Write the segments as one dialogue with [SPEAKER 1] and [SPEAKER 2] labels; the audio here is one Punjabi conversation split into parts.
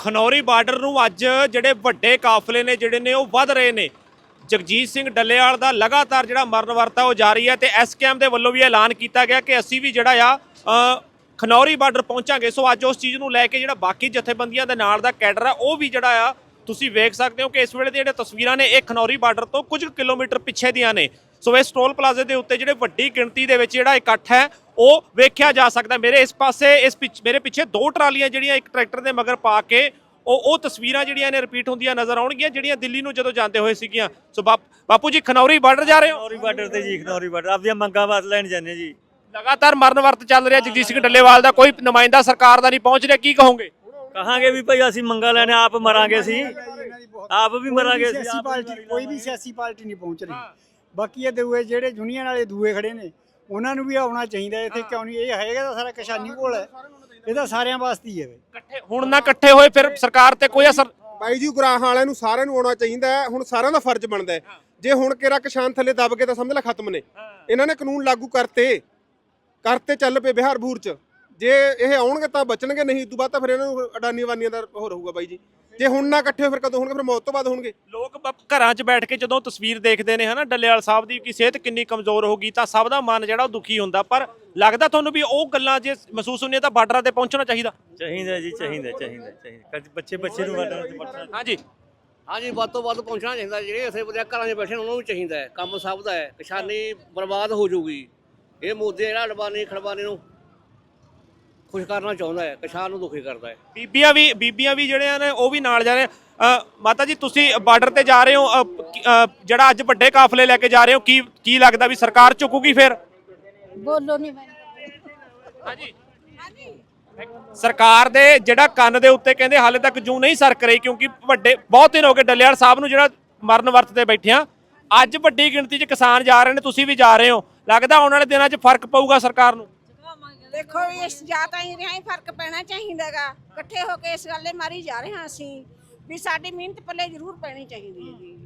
[SPEAKER 1] ਖਨੌਰੀ ਬਾਰਡਰ ਨੂੰ ਅੱਜ ਜਿਹੜੇ ਵੱਡੇ ਕਾਫਲੇ ਨੇ, ਜਿਹੜੇ ਨੇ ਉਹ ਵੱਧ ਰਹੇ ਨੇ। ਜਗਜੀਤ ਸਿੰਘ ਡੱਲੇਵਾਲ ਦਾ ਲਗਾਤਾਰ ਜਿਹੜਾ ਮਰਨ ਵਰਤਾ ਉਹ ਜਾਰੀ ਹੈ ਤੇ ਐਸਕੇਐਮ ਦੇ ਵੱਲੋਂ ਵੀ ਐਲਾਨ ਕੀਤਾ ਗਿਆ ਕਿ ਅਸੀਂ ਵੀ ਜਿਹੜਾ ਆ ਖਨੌਰੀ ਬਾਰਡਰ ਪਹੁੰਚਾਂਗੇ। ਸੋ ਅੱਜ ਉਸ ਚੀਜ਼ ਨੂੰ ਲੈ ਕੇ ਜਿਹੜਾ ਬਾਕੀ ਜਥੇਬੰਦੀਆਂ ਦੇ ਨਾਲ ਦਾ ਕੈਡਰ ਆ, ਉਹ ਵੀ ਜਿਹੜਾ ਆ, ਤੁਸੀਂ ਵੇਖ ਸਕਦੇ ਹੋ ਕਿ ਇਸ ਵੇਲੇ ਦੀਆਂ ਜਿਹੜੀਆਂ ਤਸਵੀਰਾਂ ਨੇ, ਇਹ ਖਨੌਰੀ ਬਾਰਡਰ ਤੋਂ ਕੁਝ ਕੁ ਕਿਲੋਮੀਟਰ ਪਿੱਛੇ ਦੀਆਂ ਨੇ। ਸੋ ਇਸ ਟੋਲ ਪਲਾਜ਼ੇ ਦੇ ਉੱਤੇ ਜਿਹੜੇ ਵੱਡੀ ਗਿਣਤੀ ਦੇ ਵਿੱਚ ਜਿਹੜਾ ਇਕੱਠ ਹੈ ਉਹ ਵੇਖਿਆ ਜਾ ਸਕਦਾ। ਮੇਰੇ ਇਸ ਪਾਸੇ ਇਸ ਪਿੱਛ- ਮੇਰੇ ਪਿੱਛੇ ਦੋ ਟਰਾਲੀਆਂ ਜਿਹੜੀਆਂ ਇੱਕ ਟਰੈਕਟਰ ਦੇ ਮਗਰ ਪਾ ਕੇ ਉਹ ਉਹ ਤਸਵੀਰਾਂ ਜਿਹੜੀਆਂ ਨੇ ਰਿਪੀਟ ਹੁੰਦੀਆਂ ਨਜ਼ਰ ਆਉਣਗੀਆਂ ਜਿਹੜੀਆਂ ਦਿੱਲੀ ਨੂੰ ਜਦੋਂ ਜਾਂਦੇ ਹੋਏ ਸੀਗੀਆਂ। ਸੋ ਬਾਪ- ਜੀ ਖਨੌਰੀ ਬਾਰਡਰ ਜਾ ਰਹੇ ਹੋ?
[SPEAKER 2] ਖਨੌਰੀ ਬਾਰਡਰ ਤੇ ਜੀ ਖਨੌਰੀ ਬਾਰਡਰ ਆਪਦੀਆਂ ਮੰਗਾਂ ਵਾਸਤੇ ਲੈਣ ਜਾਂਦੇ ਜੀ।
[SPEAKER 1] ਲਗਾਤਾਰ ਮਰਨ ਵਰਤ ਚੱਲ ਰਿਹਾ ਜਗਜੀਤ ਸਿੰਘ ਡੱਲੇਵਾਲ ਦਾ। ਕੋਈ ਨੁਮਾਇੰਦਾ ਸਰਕਾਰ ਦਾ ਨਹੀਂ ਪਹੁੰਚ ਰਿਹਾ ਕੀ ਕਹੋਗੇ?
[SPEAKER 2] ਕਹਾਂਗੇ ਵੀ ਭਾਈ ਅਸੀਂ ਮੰਗਾਂ ਲੈਣੇ ਆਪ ਮਰਾਂਗੇ ਅਸੀਂ ਆਪ ਵੀ ਮਰਾਂਗੇ
[SPEAKER 3] ਪਾਰਟੀ ਕੋਈ ਵੀ ਸਿਆਸੀ ਪਾਰਟੀ ਨਹੀਂ ਪਹੁੰਚ ਰਹੀ। ਬਾਕੀ ਇਹ ਦੂਏ ਜਿਹੜੇ ਯੂਨੀਅਨ ਵਾਲੇ ਦੂਏ ਖੜੇ ਨੇ ਉਹਨਾਂ ਨੂੰ ਵੀ ਆਉਣਾ ਚਾਹੀਦਾ ਇੱਥੇ ਕਿਉਂ ਨਹੀਂ ਇਹ ਹੈਗਾ ਤਾਂ ਸਾਰਾ ਕਿਸਾਨੀ ਕੋਲ ਹੈ। ਇਹ ਤਾਂ ਸਾਰਿਆਂ ਵਾਸਤੇ ਹੀ ਹੈ ਬਈ।
[SPEAKER 1] ਇਕੱਠੇ ਹੁਣ ਨਾ ਇਕੱਠੇ ਹੋਏ ਫਿਰ ਸਰਕਾਰ ਤੇ ਕੋਈ ਅਸਰ
[SPEAKER 4] ਬਾਈ ਜੀ ਗੁਰਾਹਾਂ ਵਾਲਿਆਂ ਨੂੰ ਸਾਰਿਆਂ ਨੂੰ ਆਉਣਾ ਚਾਹੀਦਾ ਹੈ ਹੁਣ ਸਾਰਿਆਂ ਦਾ ਫਰਜ਼ ਬਣਦਾ ਹੈ। ਜੇ ਹੁਣ ਕਿਹੜਾ ਕਿਸਾਨ ਥੱਲੇ ਦਬ ਕੇ ਤਾਂ ਸਮਝ ਲੈ ਖਤਮ ਨੇ। ਇਹਨਾਂ ਨੇ ਕਾਨੂੰਨ ਲਾਗੂ ਕਰਤੇ ਕਰਤੇ ਚੱਲ ਪਏ ਬਿਹਾਰ ਬੂਰ ਚ। ਜੇ ਇਹ ਆਉਣਗੇ ਤਾਂ ਬਚਣਗੇ ਨਹੀਂ ਤੋਂ ਬਾਅਦ ਤਾਂ ਫਿਰ ਇਹਨਾਂ ਨੂੰ ਅਡਾਨੀ ਵਾਨੀਆਂ ਦਾ ਹੋ ਰਹੂਗਾ ਬਾਈ ਜੀ। ਜੇ ਹੁਣ ਨਾ ਇਕੱਠੇ ਹੋਏ ਫਿਰ ਕਦੋਂ ਹੋਣਗੇ? ਫਿਰ ਮੌਤ ਤੋਂ ਬਾਅਦ ਹੋਣਗੇ।
[SPEAKER 1] ਲੋਕ ਬ- ਘਰਾਂ 'ਚ ਬੈਠ ਕੇ ਜਦੋਂ ਤਸਵੀਰ ਦੇਖਦੇ ਨੇ ਹਨਾ ਡੱਲੇਵਾਲ ਸਾਹਿਬ ਦੀ ਕਿ ਸਿਹਤ ਕਿੰਨੀ ਕਮਜ਼ੋਰ ਹੋ ਗਈ ਤਾਂ ਸਭ ਦਾ ਮਨ ਜਿਹੜਾ ਉਹ ਦੁਖੀ ਹੁੰਦਾ। ਪਰ ਲੱਗਦਾ ਤੁਹਾਨੂੰ ਵੀ ਉਹ ਗੱਲਾਂ ਜੇ ਮਹਿਸੂਸ ਹੁੰਦੀਆਂ ਤਾਂ ਬਾਰਡਰਾਂ ਤੇ ਪਹੁੰਚਣਾ ਚਾਹੀਦਾ?
[SPEAKER 2] ਚਾਹੀਦਾ ਜੀ ਚਾਹੀਦਾ ਚਾਹੀਦਾ ਚਾਹੀਦਾ। ਕਦੇ ਬੱਚੇ ਬੱਚੇ ਨੂੰ ਵਾਟਾਂ ਤੇ ਪੜਨਾ
[SPEAKER 1] ਹਾਂਜੀ।
[SPEAKER 5] ਹਾਂਜੀ ਵੱਧ ਤੋਂ ਵੱਧ ਪਹੁੰਚਣਾ ਚਾਹੀਦਾ। ਜਿਹੜੇ ਇੱਥੇ ਬੰਦੇ ਘਰਾਂ 'ਚ ਬੈਠੇ ਨੇ ਉਹਨਾਂ ਨੂੰ ਵੀ ਚਾਹੀਦਾ ਹੈ। ਕੰਮ ਸਭ ਦਾ ਹੈ। ਕਿਸਾਨੀ ਬਰਬਾਦ ਹੋ ਜਾਊਗੀ। ਇਹ ਮੋਦੀ ਜਿਹੜਾ ਅਡਵਾਨੀ ਖੜਵਾਨੀ ਨੂੰ ਖੁਸ਼ ਕਰਨਾ ਚਾਹੁੰਦਾ ਹੈ ਕਿਸਾਨ ਨੂੰ ਦੁਖੀ ਕਰਦਾ ਹੈ।
[SPEAKER 1] ਬੀਬੀਆਂ ਵੀ ਬੀਬੀਆਂ ਵੀ ਜਿਹੜੇ ਨੇ ਉਹ ਵੀ ਨਾਲ ਜਾ ਰਹੇ ਅ, ਮਾਤਾ ਜੀ ਤੁਸੀਂ ਬਾਰਡਰ ਤੇ ਜਾ ਰਹੇ ਹੋ ਅ, ਕੀ- ਅ, ਜਿਹੜਾ ਅੱਜ ਵੱਡੇ ਕਾਫਲੇ ਲੈ ਕੇ ਜਾ ਰਹੇ ਹੋ ਕੀ ਕੀ ਲੱਗਦਾ ਵੀ ਸਰਕਾਰ ਝੁਕੂਗੀ ਫਿਰ?
[SPEAKER 6] ਬੋਲੋ ਨਹੀਂ
[SPEAKER 1] ਹਾਂਜੀ। ਸਰਕਾਰ ਦੇ ਜਿਹੜਾ ਕੰਨ ਦੇ ਉੱਤੇ ਕਹਿੰਦੇ ਹਾਲੇ ਤੱਕ ਜੂ ਨਹੀਂ ਸਰਕ ਰਹੀ ਕਿਉਂਕਿ ਵੱਡੇ ਬਹੁਤ ਦਿਨ ਹੋ ਗਏ ਡੱਲੇਵਾਲ ਸਾਹਿਬ ਨੂੰ ਜਿਹੜਾ ਮਰਨ ਵਰਤ ਤੇ ਬੈਠਿਆ ਅੱਜ ਵੱਡੀ ਗਿਣਤੀ 'ਚ ਕਿਸਾਨ ਜਾ ਰਹੇ ਨੇ ਤੁਸੀਂ ਵੀ ਜਾ ਰਹੇ ਹੋ। ਲੱਗਦਾ ਆਉਣ ਵਾਲੇ ਦਿਨਾਂ 'ਚ ਫ਼ਰਕ ਪਊਗਾ ਸਰਕਾਰ ਨੂੰ?
[SPEAKER 7] ਦੇਖੋ, ਇਸ ਜਾਤਾਂ ਹੀ ਰਿਹਾ ਹੀ ਫ਼ਰਕ ਪੈਣਾ ਚਾਹੀਦਾਗਾ। ਇਕੱਠੇ ਹੋ ਕੇ ਇਸ ਗੱਲੇ ਮਾਰੀ ਜਾ ਰਹੇ ਹਾਂ ਅਸੀਂ ਵੀ ਸਾਡੀ ਮਿਹਨਤ ਪੱਲੇ ਜ਼ਰੂਰ ਪੈਣੀ ਚਾਹੀਦੀ ਹੈ ਜੀ।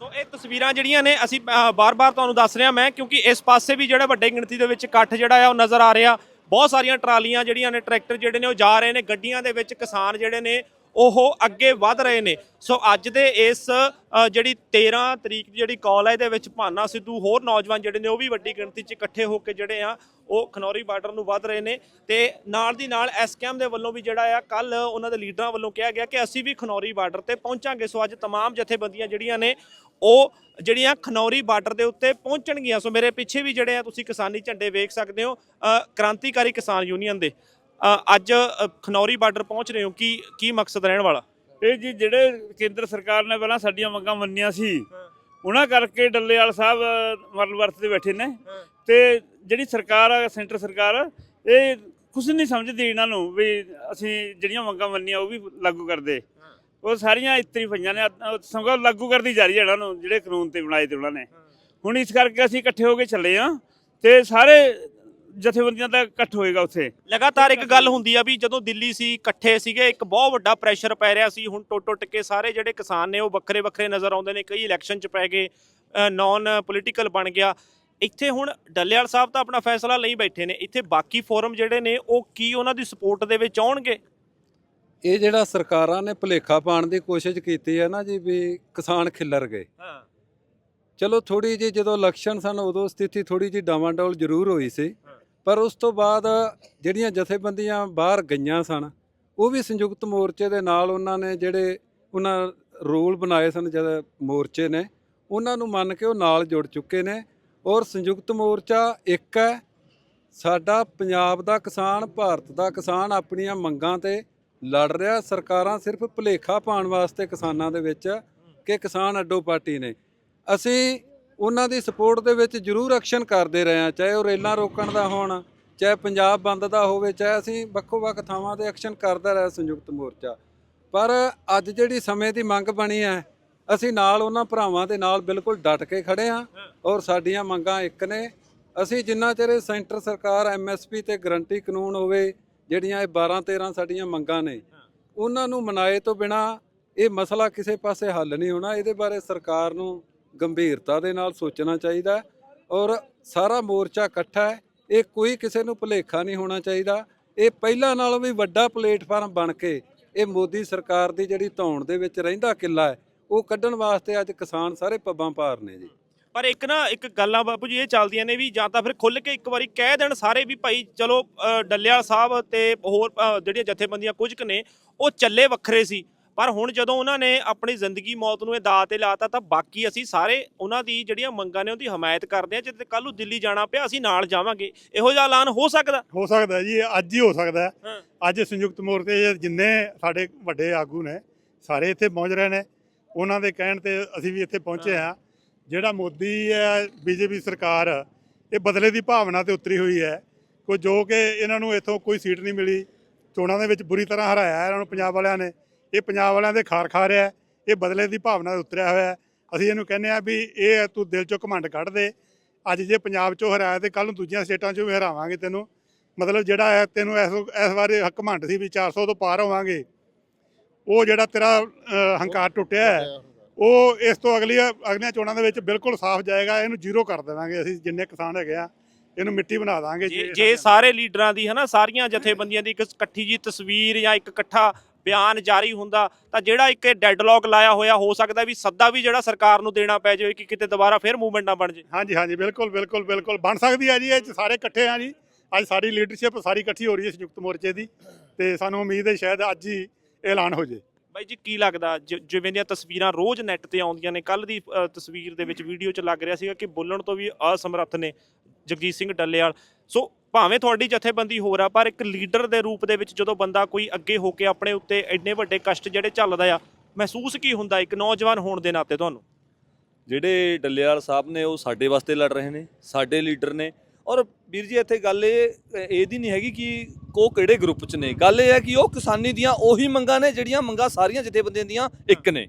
[SPEAKER 1] ਸੋ ਇਹ ਤਸਵੀਰਾਂ ਜਿਹੜੀਆਂ ਨੇ, ਅਸੀਂ ਬਾਰ-ਬਾਰ ਤੁਹਾਨੂੰ ਦੱਸ ਰਿਹਾ ਮੈਂ, ਕਿਉਂਕਿ ਇਸ ਪਾਸੇ ਵੀ ਜਿਹੜਾ ਵੱਡੇ ਗਿਣਤੀ ਦੇ ਵਿੱਚ ਇਕੱਠ ਜਿਹੜਾ ਆ, ਉਹ ਨਜ਼ਰ ਆ ਰਿਹਾ। ਬਹੁਤ ਸਾਰੀਆਂ ਟਰਾਲੀਆਂ ਜਿਹੜੀਆਂ ਨੇ, ਟਰੈਕਟਰ ਜਿਹੜੇ ਨੇ, ਉਹ ਜਾ ਰਹੇ ਨੇ। ਗੱਡੀਆਂ ਦੇ ਵਿੱਚ ਕਿਸਾਨ ਜਿਹੜੇ ਨੇ ਉਹ ਅੱਗੇ ਵਧ ਰਹੇ ਨੇ ਸੋ ਅੱਜ ਦੇ ਇਸ ਅ, ਜਿਹੜੀ 13 ਤਰੀਕ ਦੀ ਜਿਹੜੀ ਕਾਲ ਹੈ ਇਹਦੇ ਵਿੱਚ ਭਾਨਾ ਸਿੱਧੂ ਹੋਰ ਨੌਜਵਾਨ ਜਿਹੜੇ ਨੇ ਉਹ ਵੀ ਵੱਡੀ ਗਿਣਤੀ 'ਚ ਇਕੱਠੇ ਹੋ ਕੇ ਜਿਹੜੇ ਆ ਉਹ ਖਨੌਰੀ ਬਾਰਡਰ ਨੂੰ ਵਧ ਰਹੇ ਨੇ ਤੇ ਨਾਲ ਦੀ ਨਾਲ ਐਸਕੇਐਮ ਦੇ ਵੱਲੋਂ ਵੀ ਜਿਹੜਾ ਆ ਕੱਲ ਉਹਨਾਂ ਦੇ ਲੀਡਰਾਂ ਵੱਲੋਂ ਕਿਹਾ ਗਿਆ ਕਿ ਅਸੀਂ ਵੀ ਖਨੌਰੀ ਬਾਰਡਰ ਤੇ ਪਹੁੰਚਾਂਗੇ ਸੋ ਅੱਜ तमाम ਜਥੇਬੰਦੀਆਂ ਜਿਹੜੀਆਂ ਨੇ ਉਹ ਜਿਹੜੀਆਂ ਖਨੌਰੀ ਬਾਰਡਰ ਦੇ ਉੱਤੇ ਪਹੁੰਚਣਗੀਆਂ ਸੋ ਮੇਰੇ ਪਿੱਛੇ ਵੀ ਜਿਹੜੇ ਆ ਤੁਸੀਂ ਕਿਸਾਨੀ ਝੰਡੇ ਵੇਖ ਸਕਦੇ ਹੋ ਅ, ਕ੍ਰਾਂਤੀਕਾਰੀ ਕਿਸਾਨ ਯੂਨੀਅਨ ਦੇ ਅ, ਅੱਜ ਅ, ਖਨੌਰੀ ਬਾਰਡਰ ਪਹੁੰਚ ਰਹੇ ਹੋ ਕੀ ਕੀ ਮਕਸਦ ਰਹਿਣ ਵਾਲਾ?
[SPEAKER 8] ਇਹ ਜੀ ਜਿਹੜੇ ਕੇਂਦਰ ਸਰਕਾਰ ਨੇ ਪਹਿਲਾਂ ਸਾਡੀਆਂ ਮੰਗਾਂ ਮੰਨੀਆਂ ਸੀ ਉਹਨਾਂ ਕਰਕੇ ਡੱਲੇਵਾਲ ਸਾਹਿਬ ਮਰਨ ਵਰਤ ਤੇ ਬੈਠੇ ਨੇ। ਤੇ ਜਿਹੜੀ ਸਰਕਾਰ ਆ ਸੈਂਟਰ ਸਰਕਾਰ ਇਹ ਕੁਝ ਨਹੀਂ ਸਮਝਦੀ ਇਹਨਾਂ ਨੂੰ ਵੀ ਅਸੀਂ ਜਿਹੜੀਆਂ ਮੰਗਾਂ ਮੰਨੀਆਂ ਉਹ ਵੀ ਲਾਗੂ ਕਰਦੇ। ਉਹ ਸਾਰੀਆਂ ਇਤਰੀ ਪਈਆਂ ਨੇ ਅ- ਲਾਗੂ ਕਰਦੀ ਜਾ ਰਹੀ ਹੈ ਇਹਨਾਂ ਨੂੰ ਜਿਹੜੇ ਕਾਨੂੰਨ ਤੇ ਬਣਾਏ ਤੇ ਉਹਨਾਂ ਨੇ। ਹੁਣ ਇਸ ਕਰਕੇ ਅਸੀਂ ਇਕੱਠੇ ਹੋ ਕੇ ਚੱਲੇ ਆ ਤੇ ਸਾਰੇ ਜਥੇਬੰਦੀਆਂ ਦਾ ਇਕੱਠ ਹੋਏਗਾ ਉੱਥੇ।
[SPEAKER 1] ਲਗਾਤਾਰ ਇੱਕ ਗੱਲ ਹੁੰਦੀ ਆ ਵੀ ਜਦੋਂ ਦਿੱਲੀ ਸੀ ਇਕੱਠੇ ਸੀਗੇ ਇੱਕ ਬਹੁਤ ਵੱਡਾ ਪ੍ਰੈਸ਼ਰ ਪੈ ਰਿਹਾ ਸੀ। ਹੁਣ ਟੁੱਟ ਟੁੱਟ ਕੇ ਸਾਰੇ ਜਿਹੜੇ ਕਿਸਾਨ ਨੇ ਉਹ ਵੱਖਰੇ ਵੱਖਰੇ ਨਜ਼ਰ ਆਉਂਦੇ ਨੇ। ਕਈ ਇਲੈਕਸ਼ਨ 'ਚ ਪੈ ਗਏ ਨਾਨ ਪੋਲੀਟੀਕਲ ਬਣ ਗਿਆ। ਇੱਥੇ ਹੁਣ ਡੱਲੇਵਾਲ ਸਾਹਿਬ ਤਾਂ ਆਪਣਾ ਫੈਸਲਾ ਲਈ ਬੈਠੇ ਨੇ। ਇੱਥੇ ਬਾਕੀ ਫੋਰਮ ਜਿਹੜੇ ਨੇ ਉਹ ਕੀ ਉਹਨਾਂ ਦੀ ਸਪੋਰਟ ਦੇ ਵਿੱਚ ਆਉਣਗੇ?
[SPEAKER 9] ਇਹ ਜਿਹੜਾ ਸਰਕਾਰਾਂ ਨੇ ਭੁਲੇਖਾ ਪਾਉਣ ਦੀ ਕੋਸ਼ਿਸ਼ ਕੀਤੀ ਹੈ ਨਾ ਜੀ ਵੀ ਕਿਸਾਨ ਖਿੱਲਰ ਗਏ।
[SPEAKER 1] ਹਾਂ।
[SPEAKER 9] ਚਲੋ ਥੋੜੀ ਜੀ ਜਦੋਂ ਇਲੈਕਸ਼ਨ ਸਨ ਉਦੋਂ ਸਥਿਤੀ ਥੋੜੀ ਜੀ ਡਾਵਾਂਡੋਲ ਜ਼ਰੂਰ ਹੋਈ ਸੀ। ਪਰ ਉਸ ਤੋਂ ਬਾਅਦ ਜਿਹੜੀਆਂ ਜਥੇਬੰਦੀਆਂ ਬਾਹਰ ਗਈਆਂ ਸਨ, ਉਹ ਵੀ ਸੰਯੁਕਤ ਮੋਰਚੇ ਦੇ ਨਾਲ ਉਹਨਾਂ ਨੇ ਜਿਹੜੇ ਉਹਨਾਂ ਰੂਲ ਬਣਾਏ ਸਨ ਜਦ ਮੋਰਚੇ ਨੇ, ਉਹਨਾਂ ਨੂੰ ਮੰਨ ਕੇ ਉਹ ਨਾਲ ਜੁੜ ਚੁੱਕੇ ਨੇ ਔਰ ਸੰਯੁਕਤ ਮੋਰਚਾ ਇੱਕ ਹੈ, ਸਾਡਾ ਪੰਜਾਬ ਦਾ ਕਿਸਾਨ, ਭਾਰਤ ਦਾ ਕਿਸਾਨ ਆਪਣੀਆਂ ਮੰਗਾਂ ਤੇ ਲੜ ਰਿਹਾ, ਸਰਕਾਰਾਂ ਸਿਰਫ ਭੁਲੇਖਾ ਪਾਉਣ ਵਾਸਤੇ ਕਿਸਾਨਾਂ ਦੇ ਵਿੱਚ ਕਿ ਕਿਸਾਨ ਅੱਡੋ ਪਾਰਟੀ ਨੇ। ਅਸੀਂ ਉਹਨਾਂ ਦੀ ਸਪੋਰਟ ਦੇ ਵਿੱਚ ਜ਼ਰੂਰ ਐਕਸ਼ਨ ਕਰਦੇ ਰਹੇ ਹਾਂ, ਚਾਹੇ ਉਹ ਰੇਲਾਂ ਰੋਕਣ ਦਾ ਹੋਣ, ਚਾਹੇ ਪੰਜਾਬ ਬੰਦ ਦਾ ਹੋਵੇ, ਚਾਹੇ ਅਸੀਂ ਵੱਖੋ-ਵੱਖ ਥਾਵਾਂ ਤੇ ਐਕਸ਼ਨ ਕਰਦਾ ਰਿਹਾ ਸੰਯੁਕਤ ਮੋਰਚਾ। ਪਰ ਅੱਜ ਜਿਹੜੀ ਸਮੇਂ ਦੀ ਮੰਗ ਬਣੀ ਹੈ, ਅਸੀਂ ਨਾਲ ਉਹਨਾਂ ਭਰਾਵਾਂ ਦੇ ਨਾਲ ਬਿਲਕੁਲ ਡਟ ਕੇ ਖੜੇ ਹਾਂ ਔਰ ਸਾਡੀਆਂ ਮੰਗਾਂ ਇੱਕ ਨੇ, ਅਸੀਂ ਜਿੰਨਾ ਚਿਰ ਸੈਂਟਰ ਸਰਕਾਰ ਐਮਐਸਪੀ ਤੇ ਗਰੰਟੀ ਕਾਨੂੰਨ ਹੋਵੇ, ਜਿਹੜੀਆਂ ਇਹ 12 13 ਸਾਡੀਆਂ ਮੰਗਾਂ ਨੇ, ਉਹਨਾਂ ਨੂੰ ਮਨਾਏ ਤੋਂ ਬਿਨਾ ਇਹ ਮਸਲਾ ਕਿਸੇ ਪਾਸੇ ਹੱਲ ਨਹੀਂ ਹੋਣਾ, ਇਹਦੇ ਬਾਰੇ ਸਰਕਾਰ ਨੂੰ ਗੰਭੀਰਤਾ ਦੇ ਨਾਲ ਸੋਚਣਾ ਚਾਹੀਦਾ ਔਰ ਸਾਰਾ ਮੋਰਚਾ ਇਕੱਠਾ ਹੈ, ਇਹ ਕੋਈ ਕਿਸੇ ਨੂੰ ਭੁਲੇਖਾ ਨਹੀਂ ਹੋਣਾ ਚਾਹੀਦਾ। ਇਹ ਪਹਿਲਾਂ ਨਾਲੋਂ ਵੀ ਵੱਡਾ ਪਲੇਟਫਾਰਮ ਬਣ ਕੇ ਇਹ ਮੋਦੀ ਸਰਕਾਰ ਦੀ ਜਿਹੜੀ ਧੌਣ ਦੇ ਵਿੱਚ ਰਹਿੰਦਾ ਕਿੱਲਾ ਹੈ, ਉਹ ਕੱਢਣ ਵਾਸਤੇ ਅੱਜ ਕਿਸਾਨ ਸਾਰੇ ਪੱਬਾਂ ਪਾਰ ਨੇ ਜੀ।
[SPEAKER 1] ਪਰ ਇੱਕ ਨਾ, ਇੱਕ ਗੱਲਾਂ ਬਾਪੂ ਜੀ ਇਹ ਚੱਲਦੀਆਂ ਨੇ ਵੀ ਜਾਂ ਤਾਂ ਫਿਰ ਖੁੱਲ ਕੇ ਇੱਕ ਵਾਰੀ ਕਹਿ ਦੇਣ ਸਾਰੇ ਵੀ ਭਾਈ, ਚਲੋ ਡੱਲਿਆ ਸਾਹਿਬ ਤੇ ਹੋਰ ਜਿਹੜੀਆਂ ਜਥੇਬੰਦੀਆਂ ਕੁਝ ਕੁ ਨੇ, ਉਹ ਚੱਲੇ ਵੱਖਰੇ ਸੀ। ਪਰ ਹੁਣ ਜਦੋਂ ਉਹਨਾਂ ਨੇ ਆਪਣੀ ਜ਼ਿੰਦਗੀ ਮੌਤ ਨੂੰ ਇਹ ਦਾਅ ਤੇ ਲਾਤਾ ਤਾਂ ਬਾਕੀ ਅਸੀਂ ਸਾਰੇ ਉਹਨਾਂ ਦੀ ਜਿਹੜੀਆਂ ਮੰਗਾਂ ਨੇ ਉਹਦੀ ਹਮਾਇਤ ਕਰਦੇ ਆ ਜੇ ਕੱਲ ਨੂੰ ਦਿੱਲੀ ਜਾਣਾ ਪਿਆ ਅਸੀਂ ਨਾਲ ਜਾਵਾਂਗੇ। ਇਹੋ ਜਿਹਾ ਐਲਾਨ ਹੋ ਸਕਦਾ?
[SPEAKER 10] ਹੋ ਸਕਦਾ ਜੀ ਇਹ ਅੱਜ ਹੀ ਹੋ ਸਕਦਾ। ਹੈ। ਅੱਜ ਸੰਯੁਕਤ ਮੋਰਚੇ ਦੇ ਜਿੰਨੇ ਸਾਡੇ ਵੱਡੇ ਆਗੂ ਨੇ ਸਾਰੇ ਇੱਥੇ ਪਹੁੰਚ ਰਹੇ ਨੇ। ਉਹਨਾਂ ਦੇ ਕਹਿਣ ਤੇ ਅਸੀਂ ਵੀ ਇੱਥੇ ਪਹੁੰਚੇ ਹਾਂ। ਜਿਹੜਾ ਮੋਦੀ ਹੈ ਬੀਜੇਪੀ ਸਰਕਾਰ ਇਹ ਬਦਲੇ ਦੀ ਭਾਵਨਾ ਤੇ ਉਤਰੀ ਹੋਈ ਹੈ। ਕੋਈ ਜੋ ਕਿ ਇਹਨਾਂ ਨੂੰ ਇੱਥੋਂ ਕੋਈ ਸੀਟ ਨਹੀਂ ਮਿਲੀ। ਚੋਣਾਂ ਦੇ ਵਿੱਚ ਬੁਰੀ ਤਰ੍ਹਾਂ ਹਰਾਇਆ ਇਹਨਾਂ ਨੂੰ ਪੰਜਾਬ ਵਾਲਿਆਂ ਨੇ। ਇਹ ਪੰਜਾਬ ਵਾਲਿਆਂ ਦੇ ਖਾਰ ਖਾ ਰਿਹਾ ਇਹ ਬਦਲੇ ਦੀ ਭਾਵਨਾ ਉਤਰਿਆ ਹੋਇਆ ਅਸੀਂ ਇਹਨੂੰ ਕਹਿੰਦੇ ਆ ਵੀ ਇਹ ਤੂੰ ਦਿਲ ਚੋਂ ਘਮੰਡ ਕੱਢ ਦੇ। ਅੱਜ ਜੇ ਪੰਜਾਬ ਚੋਂ ਹਰਾਇਆ ਤੇ ਕੱਲ ਨੂੰ ਦੂਜੀਆਂ ਸਟੇਟਾਂ ਚੋਂ ਵੀ ਹਰਾਵਾਂਗੇ ਤੈਨੂੰ। ਮਤਲਬ ਜਿਹੜਾ ਹੈ ਤੈਨੂੰ ਇਸ ਇਸ ਵਾਰੇ ਘਮੰਡ ਸੀ ਵੀ 400 ਤੋਂ ਪਾਰ ਹੋਵਾਂਗੇ। ਉਹ ਜਿਹੜਾ ਤੇਰਾ ਹੰਕਾਰ ਟੁੱਟਿਆ ਹੈ ਉਹ ਇਸ ਤੋਂ ਅਗਲੀ ਅਗਲੀਆਂ ਚੋਣਾਂ ਦੇ ਵਿੱਚ ਬਿਲਕੁਲ ਸਾਫ਼ ਜਾਏਗਾ। ਇਹਨੂੰ ਜ਼ੀਰੋ ਕਰ ਦੇਵਾਂਗੇ ਅਸੀਂ ਜਿੰਨੇ ਕਿਸਾਨ ਹੈਗੇ ਆ। ਇਹਨੂੰ ਮਿੱਟੀ ਬਣਾ ਦਾਂਗੇ
[SPEAKER 1] ਜੇ ਜੇ ਸਾਰੇ ਲੀਡਰਾਂ ਦੀ ਹਨਾ ਸਾਰੀਆਂ ਜਥੇਬੰਦੀਆਂ ਦੀ ਇੱਕ ਇਕੱਠੀ ਜੀ ਤਸਵੀਰ ਜਾਂ ਇੱਕ ਇਕੱਠਾ ਬਿਆਨ ਜਾਰੀ ਹੁੰਦਾ ਤਾਂ ਜਿਹੜਾ ਇੱਕ ਡੈਡਲੌਕ ਲਾਇਆ ਹੋਇਆ ਹੋ ਸਕਦਾ ਵੀ ਸੱਦਾ ਵੀ ਜਿਹੜਾ ਸਰਕਾਰ ਨੂੰ ਦੇਣਾ ਪੈ ਜਾਵੇ ਕਿ ਕਿਤੇ ਦੁਬਾਰਾ ਫਿਰ ਮੂਵਮੈਂਟ ਨਾ ਬਣ ਜੇ
[SPEAKER 10] ਹਾਂਜੀ ਹਾਂਜੀ ਬਿਲਕੁਲ ਬਿਲਕੁਲ ਬਿਲਕੁਲ। ਬਣ ਸਕਦੀ ਹੈ ਜੀ ਇਹ ਸਾਰੇ ਇਕੱਠੇ ਆ ਜੀ। ਅੱਜ ਸਾਡੀ ਲੀਡਰਸ਼ਿਪ ਸਾਰੀ ਇਕੱਠੀ ਹੋ ਰਹੀ ਹੈ ਸੰਯੁਕਤ ਮੋਰਚੇ ਦੀ ਤੇ ਸਾਨੂੰ ਉਮੀਦ ਹੈ ਸ਼ਾਇਦ ਅੱਜ ਹੀ ਐਲਾਨ ਹੋ ਜੇ
[SPEAKER 1] ਬਾਈ ਜੀ ਕੀ ਲੱਗਦਾ ਜਿਵੇਂ ਦੀਆਂ ਤਸਵੀਰਾਂ ਰੋਜ਼ ਨੈੱਟ ਤੇ ਆਉਂਦੀਆਂ ਨੇ ਕੱਲ ਦੀ ਤਸਵੀਰ ਦੇ ਵਿੱਚ ਵੀਡੀਓ 'ਚ ਲੱਗ ਰਿਹਾ ਸੀਗਾ ਕਿ ਬੋਲਣ ਤੋਂ ਵੀ ਅਸਮਰੱਥ ਨੇ ਜਗਜੀਤ ਸਿੰਘ ਡੱਲੇਵਾਲ। ਸੋ ਭਾਵੇਂ ਤੁਹਾਡੀ ਜਥੇਬੰਦੀ ਹੋਰ ਆ ਪਰ ਇੱਕ ਲੀਡਰ ਦੇ ਰੂਪ ਦੇ ਵਿੱਚ ਜਦੋਂ ਬੰਦਾ ਕੋਈ ਅੱਗੇ ਹੋ ਕੇ ਆਪਣੇ ਉੱਤੇ ਇੰਨੇ ਵੱਡੇ ਕਸ਼ਟ ਜਿਹੜੇ ਝੱਲਦਾ ਆ ਮਹਿਸੂਸ ਕੀ ਹੁੰਦਾ ਇੱਕ ਨੌਜਵਾਨ ਹੋਣ ਦੇ ਨਾਤੇ ਤੁਹਾਨੂੰ?
[SPEAKER 11] ਜਿਹੜੇ ਡੱਲੇਵਾਲ ਸਾਹਿਬ ਨੇ ਉਹ ਸਾਡੇ ਵਾਸਤੇ ਲੜ ਰਹੇ ਨੇ ਸਾਡੇ ਲੀਡਰ ਨੇ। ਔਰ ਵੀਰ ਜੀ ਇੱਥੇ ਗੱਲ ਇਹ ਇਹਦੀ ਨਹੀਂ ਹੈਗੀ ਕਿ ਕੋ ਕਿਹੜੇ ਗਰੁੱਪ 'ਚ ਨੇ। ਗੱਲ ਇਹ ਹੈ ਕਿ ਉਹ ਕਿਸਾਨੀ ਦੀਆਂ ਉਹੀ ਮੰਗਾਂ ਨੇ ਜਿਹੜੀਆਂ ਮੰਗਾਂ ਸਾਰੀਆਂ ਜਥੇਬੰਦੀਆਂ ਦੀਆਂ ਇੱਕ ਨੇ।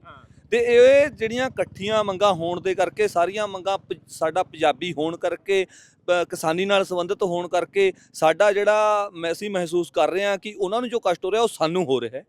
[SPEAKER 11] ਤੇ ਇਹ ਜਿਹੜੀਆਂ ਇਕੱਠੀਆਂ ਮੰਗਾਂ ਹੋਣ ਦੇ ਕਰਕੇ, ਸਾਰੀਆਂ ਮੰਗਾਂ ਪ- ਸਾਡਾ ਪੰਜਾਬੀ ਹੋਣ ਕਰਕੇ ਕਿਸਾਨੀ ਨਾਲ ਸੰਬੰਧਿਤ ਹੋਣ ਕਰਕੇ, ਸਾਡਾ ਜਿਹੜਾ ਮੈਂ- ਅਸੀਂ ਮਹਿਸੂਸ ਕਰ ਰਹੇ ਹਾਂ ਕਿ ਉਹਨਾਂ ਨੂੰ ਜੋ ਕਸ਼ਟ ਹੋ ਰਿਹਾ, ਉਹ ਸਾਨੂੰ ਹੋ ਰਿਹਾ ਹੈ।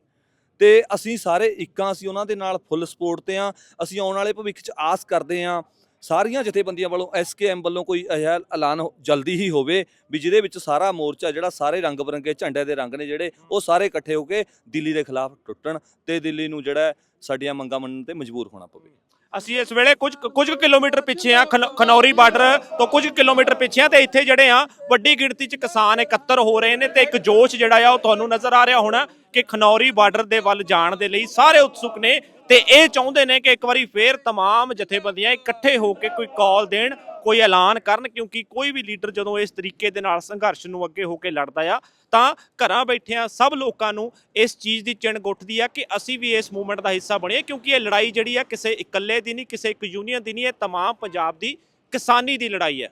[SPEAKER 11] ਤੇ ਅਸੀਂ ਸਾਰੇ ਇੱਕਾਂ ਅਸੀਂ ਉਹਨਾਂ ਦੇ ਨਾਲ ਫੁੱਲ ਸਪੋਰਟ ਤੇ ਆ ਅਸੀਂ ਆਉਣ ਵਾਲੇ ਭਵਿੱਖ 'ਚ ਆਸ ਕਰਦੇ ਹਾਂ ਸਾਰੀਆਂ ਜਥੇਬੰਦੀਆਂ ਵੱਲੋਂ ਐਸਕੇਐਮ ਵੱਲੋਂ ਕੋਈ ਅਜਿਹਾ ਐਲਾਨ ਹੋ- ਜਲਦੀ ਹੀ ਹੋਵੇ ਵੀ ਜਿਹਦੇ ਵਿੱਚ ਸਾਰਾ ਮੋਰਚਾ ਜਿਹੜਾ ਸਾਰੇ ਰੰਗ ਬਰੰਗੇ ਝੰਡੇ ਦੇ ਰੰਗ ਨੇ ਜਿਹੜੇ, ਉਹ ਸਾਰੇ ਇਕੱਠੇ ਹੋ ਕੇ ਦਿੱਲੀ ਦੇ ਖਿਲਾਫ ਟੁੱਟਣ ਤੇ ਦਿੱਲੀ ਨੂੰ ਜਿਹੜਾ ਸਾਡੀਆਂ ਮੰਗਾਂ ਮੰਨਣ ਤੇ ਮਜਬੂਰ ਹੋਣਾ ਪਵੇ।
[SPEAKER 1] ਅਸੀਂ ਇਸ ਵੇਲੇ ਕੁਝ ਕੁਝ ਕੁ ਕਿਲੋਮੀਟਰ ਪਿੱਛੇ ਆ ਖਨ- ਖਨੌਰੀ ਬਾਰਡਰ ਤੋਂ ਕੁਝ ਕੁ ਕਿਲੋਮੀਟਰ ਪਿੱਛੇ ਆ ਤੇ ਇੱਥੇ ਜਿਹੜੇ ਆ ਵੱਡੀ ਗਿਣਤੀ 'ਚ ਕਿਸਾਨ ਇਕੱਤਰ ਹੋ ਰਹੇ ਨੇ ਤੇ ਇੱਕ ਜੋਸ਼ ਜਿਹੜਾ ਆ ਉਹ ਤੁਹਾਨੂੰ ਨਜ਼ਰ ਆ ਰਿਹਾ ਹੋਣਾ ਕਿ ਖਨੌਰੀ ਬਾਰਡਰ ਦੇ ਵੱਲ ਜਾਣ ਦੇ ਲਈ ਸਾਰੇ ਉਤਸੁਕ ਨੇ ਤੇ ਇਹ ਚਾਹੁੰਦੇ ਨੇ ਕਿ ਇੱਕ ਵਾਰੀ ਫੇਰ ਤਮਾਮ ਜਥੇਬੰਦੀਆਂ ਇਕੱਠੇ ਹੋ ਕੇ ਕੋਈ ਕਾਲ ਦੇਣ, ਕੋਈ ਐਲਾਨ ਕਰਨ, ਕਿਉਂਕਿ ਕੋਈ ਵੀ ਲੀਡਰ ਜਦੋਂ ਇਸ ਤਰੀਕੇ ਦੇ ਨਾਲ ਸੰਘਰਸ਼ ਨੂੰ ਅੱਗੇ ਹੋ ਕੇ ਲੜਦਾ ਆ, ਤਾਂ ਘਰਾਂ ਬੈਠਿਆਂ ਸਭ ਲੋਕਾਂ ਨੂੰ ਇਸ ਚੀਜ਼ ਦੀ ਚਿਣ ਗੁੱਠਦੀ ਆ ਕਿ ਅਸੀਂ ਵੀ ਇਸ ਮੂਵਮੈਂਟ ਦਾ ਹਿੱਸਾ ਬਣੀਏ, ਕਿਉਂਕਿ ਇਹ ਲੜਾਈ ਜਿਹੜੀ ਆ ਕਿਸੇ ਇਕੱਲੇ ਦੀ ਨਹੀਂ, ਕਿਸੇ ਇੱਕ ਯੂਨੀਅਨ ਦੀ ਨਹੀਂ, ਇਹ ਤਮਾਮ ਪੰਜਾਬ ਦੀ ਕਿਸਾਨੀ ਦੀ ਲੜਾਈ ਹੈ।